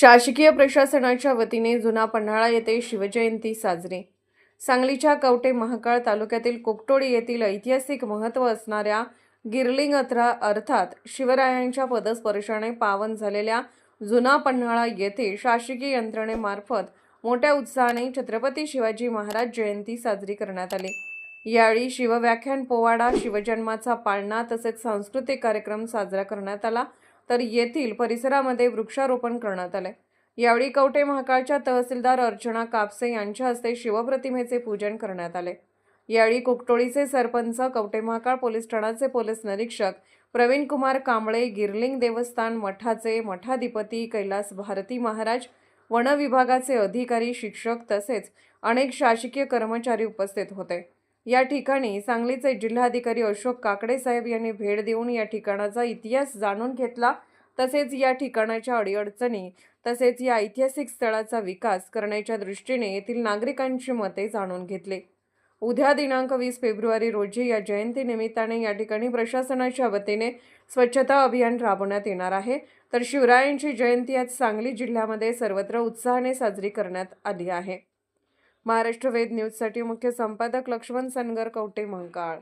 शासकीय प्रशासनाच्या वतीने जुना पन्हाळा येथे शिवजयंती साजरी. सांगलीच्या कवटे महाकाळ तालुक्यातील कोकटोडी येथील ऐतिहासिक महत्त्व असणाऱ्या गिरलिंग अथरा अर्थात शिवरायांच्या पदस्पर्शाने पावन झालेल्या जुना पन्हाळा येथे शासकीय यंत्रणेमार्फत मोठ्या उत्साहाने छत्रपती शिवाजी महाराज जयंती साजरी करण्यात आली. यावेळी शिवव्याख्यान पोवाडा शिवजन्माचा पाळणा तसेच सांस्कृतिक कार्यक्रम साजरा करण्यात आला. तर येथील परिसरामध्ये वृक्षारोपण करण्यात आले यावेळी कवटे महाकाळच्या तहसीलदार अर्चना कापसे यांच्या हस्ते शिवप्रतिमेचे पूजन करण्यात आले. यावेळी कुकटोळीचे सरपंच कवटे महाकाळ पोलीस ठाण्याचे पोलीस निरीक्षक प्रवीण कुमार कांबळे गिरलिंग देवस्थान मठाचे मठाधिपती कैलास भारती महाराज वन विभागाचे अधिकारी शिक्षक तसेच अनेक शासकीय कर्मचारी उपस्थित होते. या ठिकाणी सांगलीचे जिल्हाधिकारी अशोक काकडे साहेब यांनी भेट देऊन या ठिकाणाचा इतिहास जाणून घेतला. तसेच या ठिकाणाच्या अडीअडचणी तसेच या ऐतिहासिक स्थळाचा विकास करण्याच्या दृष्टीने येथील नागरिकांची मते जाणून घेतले. उद्या दिनांक वीस फेब्रुवारी रोजी या जयंती निमित्ताने या ठिकाणी प्रशासनाच्या वतीने स्वच्छता अभियान राबवण्यात येणार आहे. तर शिवरायांची जयंती आज सांगली जिल्ह्यामध्ये सर्वत्र उत्साहाने साजरी करण्यात आली आहे. महाराष्ट्र वेद न्यूजसाठी मुख्य संपादक लक्ष्मण सनगर कवटे मंकाळ